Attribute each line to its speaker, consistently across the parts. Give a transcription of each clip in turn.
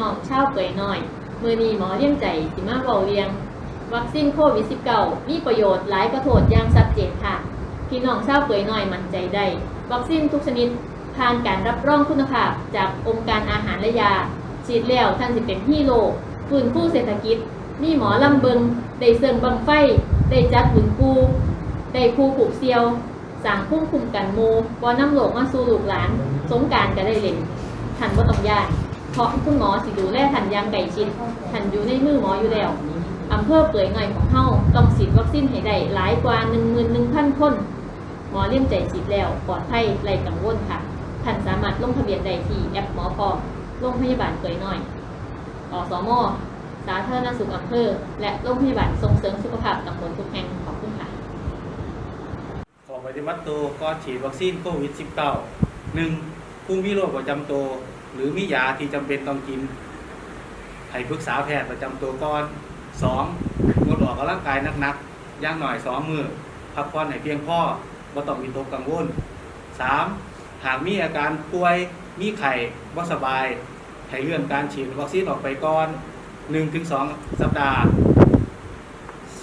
Speaker 1: น้องชาวเกยน้อย มือนีหมอเลี้ยงใจสิมาเบาเรียง วัคซีนโควิด -19 มีประโยชน์หลายกระโทษอย่างชัดเจนค่ะ พี่น้องชาวเกยน้อยมั่นใจได้ วัคซีนทุกชนิดผ่านการรับรองคุณภาพจากองค์การอาหารและยา ฉีดแล้วท่านสิเป็นฮีโร่ฟื้นฟูเศรษฐกิจมีหมอลำเบิงได้เสริงบังไฟ ได้จัดบุญกูได้ครูผูกเซียวสั่งพุ่มคุมกันมูบอน้ำโหลกมาสู่ลูกหลาน สงการก็ได้เล่นทันว่าต้องยาน เพราะคุณหมอสิดูแลทันยางไก่ชิดทันอยู่ในมือหมออยู่แล้วอำเภอเปื่อยหน่อยของเฮาต้องฉีดวัคซีนให้ได้หลายกว่า 11,000 คน หมอเลี่ยมใจฉีดแล้วปลอดภัยไร้กังวลค่ะท่านสามารถลงทะเบียนได้ที่แอปหมอพร้อมโรงพยาบาลเปื่อยหน่อยอสมสาธารณสุขอำเภอ และโรงพยาบาลส่งเสริมสุขภาพตำบลทุกแห่งขอบคุณค่ะ
Speaker 2: ขอปฏิบัติตัวก่อนฉีดวัคซีนโควิด -19 1. ผู้มีโรคประจำตัว หรือมียาที่จำเป็นต้องกิน ให้ปรึกษาแพทย์ประจำตัวก่อน 2. งดออกกำลังกายหนักๆย่างหน่อย2มือพักผ่อนให้เพียงพอบ่ต้องมีตกกังวล 3. หากมีอาการป่วยมีไข้บ่สบายให้เลื่อนการฉีดวัคซีนออกไปก่อน1-2สัปดาห์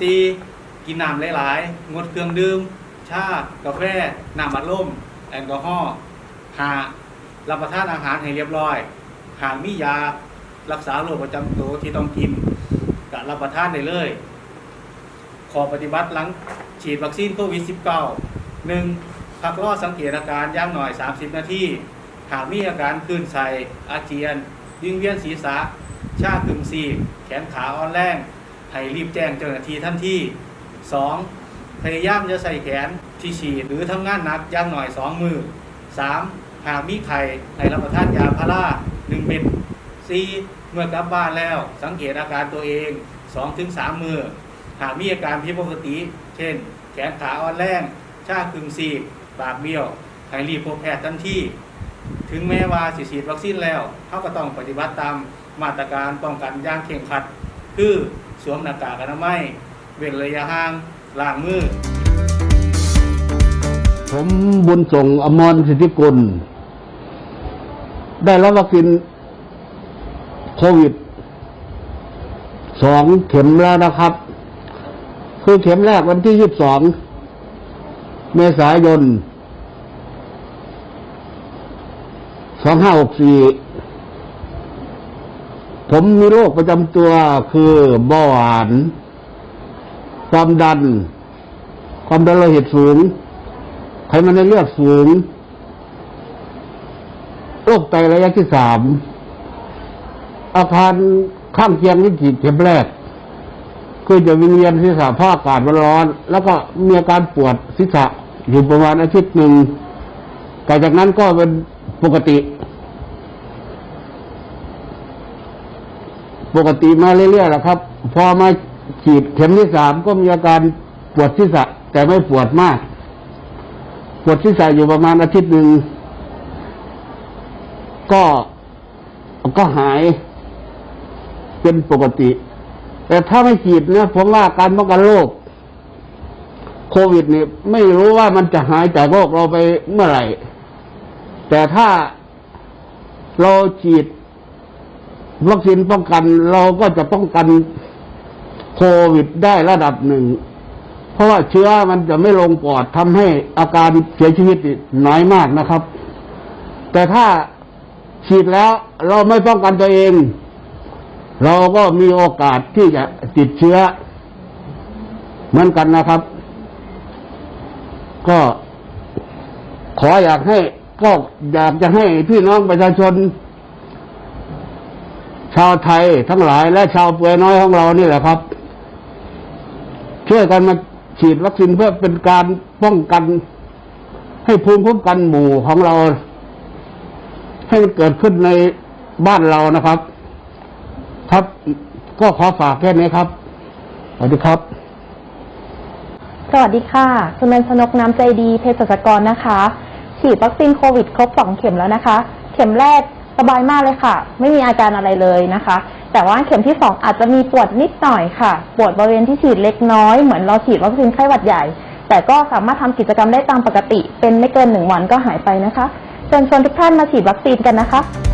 Speaker 2: 4. กินน้ำหลายๆ งดเครื่องดื่ม ชา กาแฟ น้ำอัดลม แอลกอฮอล์หา รับประทานอาหารให้เรียบร้อยหากมียารักษาโรคประจำตัวที่ต้องกินก็รับประทานได้เลย ขอปฏิบัติหลังฉีดวัคซีนโควิด -19 1. พักรอสังเกตอาการย่างหน่อย 30 นาทีหากมีอาการคลื่นไส้อาเจียน วิงเวียนศีรษะ ชาตึงซีกแขนขาอ่อนแรง ให้รีบแจ้งเจ้าหน้าที่ทันที 2. พยายามจะใส่แขนที่ฉีดหรือทำงานหนักย่างหน่อย 2 มือ 3. หากมีไข้ให้รับประทานยาพารา1เม็ด 4. เมื่อกลับบ้านแล้ว สังเกตอาการตัวเอง2-3มือ หากมีอาการผิดปกติ เช่น แขนขาอ่อนแรงชาคึงซีกปากเบี้ยวให้รีบพบแพทย์ทันทีถึงแม้ว่าสิฉีดวัคซีนแล้วเขาก็ต้องปฏิบัติตามมาตรการป้องกันย่างเคร่งครัด คือสวมหน้ากากอนามัย เว้นระยะห่างล้างมือ
Speaker 3: ผมบุญส่งอมรสิทธิกุล ได้รับวัคซีนโควิดสองเข็มแล้วนะครับ คือเข็มแรกวันที่ยี่สิบสองเมษายนสองห้าหกสี่ผมมีโรคประจำตัวคือเบาหวาน ความดัน ความดันโลหิตสูง ไขมันในเลือดสูงโรคไตระยะที่สาม อาการข้างเคียงที่ฉีดเข็มแรก คือจะวิงเวียนศีรษะเพราอากาศมันร้อน แล้วก็มีอาการปวดศีรษะอยู่ประมาณอาทิตย์หนึ่งแต่จากนั้นก็เป็นปกติ ปกติมาเรื่อยๆแหละครับ พอมาฉีดเข็มที่สามก็มีอาการปวดศีรษะ แต่ไม่ปวดมาก วดศีรษะอยู่ประมาณอาทิตย์หนึ่ง ก็ก็หายเป็นปกติ แต่ถ้าไม่ฉีดเนี่ยผมว่าการป้องกันโรคโควิดเนี่ยไม่รู้ว่ามันจะหายจากโรคเราไปเมื่อไหร่ แต่ถ้าเราฉีดวัคซีนป้องกันเราก็จะป้องกันโควิดได้ระดับหนึ่ง เพราะว่าเชื้อมันจะไม่ลงปอดทำให้อาการเสียชีวิตน้อยมากนะครับ แต่ถ้าฉีดแล้วเราไม่ป้องกันตัวเอง เราก็มีโอกาสที่จะติดเชื้อ เหมือนกันนะครับ ก็ขออยากให้ก็อยากจะให้พี่น้องประชาชน ชาวไทยทั้งหลายและชาวเปลือยน้อยของเรานี่แหละครับ ช่วยกันมา ฉีดวัคซีนเพื่อเป็นการป้องกัน ให้ภูมิคุ้มกันหมู่ของเรา ให้มันเกิดขึ้นในบ้านเรานะครับ ครับ ก็ขอฝากแค่นี้ครับสวัสดีครับ
Speaker 4: สวัสดีค่ะคุณเมนชนกน้ำใจดีเภสัชกรนะคะ ฉีดวัคซีนโควิด ครบสองเข็มแล้วนะคะ เข็มแรกสบายมากเลยค่ะ ไม่มีอาการอะไรเลยนะคะ แต่ว่าเข็มที่สองอาจจะมีปวดนิดหน่อยค่ะ ปวดบริเวณที่ฉีดเล็กน้อย เหมือนเราฉีดวัคซีนไข้หวัดใหญ่ แต่ก็สามารถทำกิจกรรมได้ตามปกติ เป็นไม่เกินหนึ่งวันก็หายไปนะคะเชิญชวนทุกท่านมาฉีดวัคซีนกันนะคะ